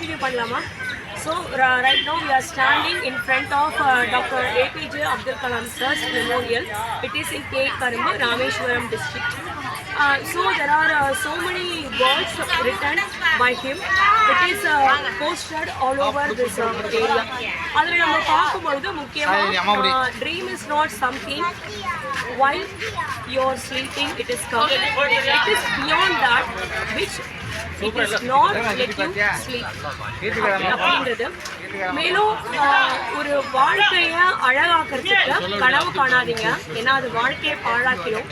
Continue பண்ணலாமா? So right now we are standing in front of doctor APJ Abdul Kalam sir's memorial it is in K கரும்பு Rameswaram district so there are so many words written by him. It is uh, posted all over this uh, area. அதில் நம்ம பார்க்கும்பொழுது முக்கியமாக dream is not something while you're sleeping it is come it is beyond that which not let you sleep. அப்படின்றது மேலும் ஒரு வாழ்க்கையை அழகாக்குறதுக்கு கனவு காணாதீங்க. ஏன்னா அது வாழ்க்கையை பாழாக்கிடும்.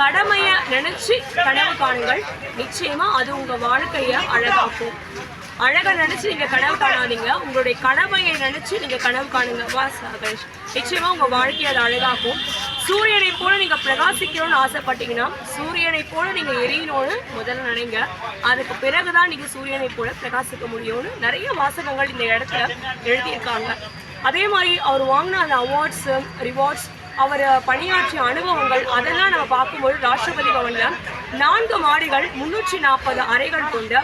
கடமையை நினைச்சு கனவு காணுங்கள். நிச்சயமா அது உங்க வாழ்க்கையை அழகாக்கும். அழகை நினைச்சு நீங்க கனவு காணாதீங்க. உங்களுடைய கடமையை நினைச்சு நீங்க கனவு காணுங்க. வா சகேஷ் நிச்சயமா உங்க வாழ்க்கையை அது அழகாக்கும். சூரியனை போல நீங்க பிரகாசிக்கணும்னு ஆசைப்பட்டீங்கன்னா சூரியனை போல நீங்க எரியணும்னு முதல்ல நினைங்க. அதுக்கு பிறகுதான் நீங்க சூரியனை போல பிரகாசிக்க முடியும்னு நிறைய வாசகங்கள் இந்த இடத்துல எழுதியிருக்காங்க. அதே மாதிரி அவர் வாங்கின அந்த அவார்ட்ஸ் ரிவார்ட்ஸ் அவர் பணியாற்றிய அனுபவங்கள் அதெல்லாம் நம்ம பார்க்கும்போது ராஷ்டிரபதி பவன்ல நான்கு மாடிகள் முன்னூற்றி நாற்பது அறைகள் கொண்ட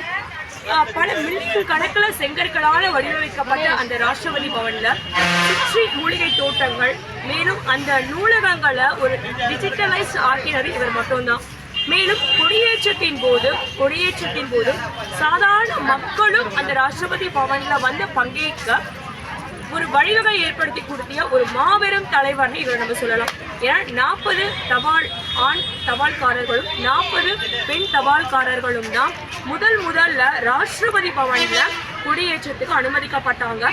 பல மில்லியன் கணக்கில் செங்கற்களால் வடிவமைக்கப்பட்ட அந்த ராஷ்டிரபதி பவன்ல சுற்றி மூலிகை தோட்டங்கள் மேலும் அந்த நூலகங்களை ஒரு டிஜிட்டலைஸ் ஆக்கினது இவர் மட்டும்தான். மேலும் கொடியேற்றத்தின் போது கொடியேற்றத்தின் போது சாதாரண மக்களும் அந்த ராஷ்டிரபதி பவனில் வந்து பங்கேற்க ஒரு வழிவகை ஏற்படுத்தி கொடுத்திய ஒரு மாபெரும் தலைவர்னு இவரை நம்ம சொல்லலாம். ஏன்னா நாற்பது தபால் ஆண் தபால்காரர்களும் நாற்பது பெண் தபால்காரர்களும் தான் முதல் முதல்ல ராஷ்டிரபதி பவனில் குடியேற்றத்துக்கு அனுமதிக்கப்பட்டாங்க.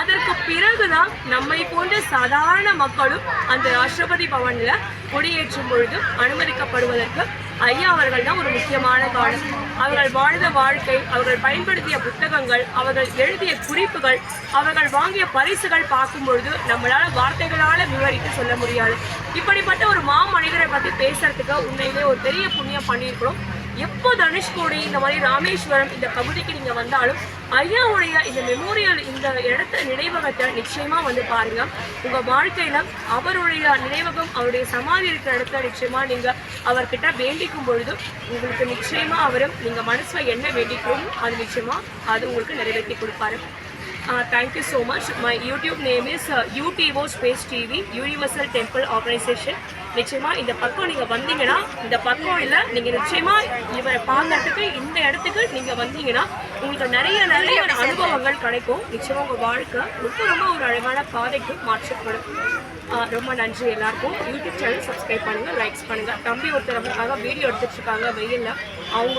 அதற்கு பிறகுதான் நம்மை போன்ற சாதாரண மக்களும் அந்த ராஷ்டிரபதி பவனில் குடியேற்றும் பொழுது அனுமதிக்கப்படுவதற்கு ஐயா அவர்கள் தான் ஒரு முக்கியமான காரணம். அவர்கள் வாழ்ந்த வாழ்க்கை அவர்கள் பயன்படுத்திய புத்தகங்கள் அவர்கள் எழுதிய குறிப்புகள் அவர்கள் வாங்கிய பரிசுகள் பார்க்கும் பொழுது நம்மளால வார்த்தைகளால விவரித்து சொல்ல முடியாது. இப்படிப்பட்ட ஒரு மாமனிதரை பற்றி பேசுறதுக்கு உண்மையிலே ஒரு பெரிய புண்ணியம் பண்ணியிருக்கிறோம். எப்போ தனுஷ்கோடி இந்த மாதிரி ராமேஸ்வரம் இந்த பகுதிக்கு நீங்கள் வந்தாலும் ஐயாவுடைய இந்த மெமோரியல் இந்த இடத்த நினைவகத்தை நிச்சயமாக வந்து பாருங்கள் உங்கள் வாழ்க்கையில அவருடைய நினைவகம் அவருடைய சமாதி இருக்கிற இடத்துல நிச்சயமாக நீங்கள் அவர்கிட்ட வேண்டிக்கும் பொழுது உங்களுக்கு நிச்சயமாக அவரும் நீங்கள் மனசில் என்ன வேண்டிக்கிறோம் அது நிச்சயமாக அது உங்களுக்கு நிறைவேற்றி கொடுப்பாரு. Thank you so much my YouTube name is UTO space TV universal temple organisation நிச்சயமாக இந்த பக்கம் நீங்கள் வந்தீங்கன்னா இந்த பக்கம் இல்லை நீங்கள் நிச்சயமாக இவரை பார்க்கறதுக்கு இந்த இடத்துக்கு நீங்கள் வந்தீங்கன்னா உங்களுக்கு நிறைய நிறைய அனுபவங்கள் கிடைக்கும். நிச்சயமாக உங்கள் வாழ்க்கை ரொம்ப ரொம்ப ஒரு அழகான பாதைக்கு மாற்றப்படும். ரொம்ப நன்றி எல்லாருக்கும். யூடியூப் சேனல் சப்ஸ்கிரைப் பண்ணுங்கள் லைக்ஸ் பண்ணுங்கள் தம்பி ஒருத்தர் நமக்காக வீடியோ எடுத்துட்டு வெயிலில் வெயில்ல. அவங்க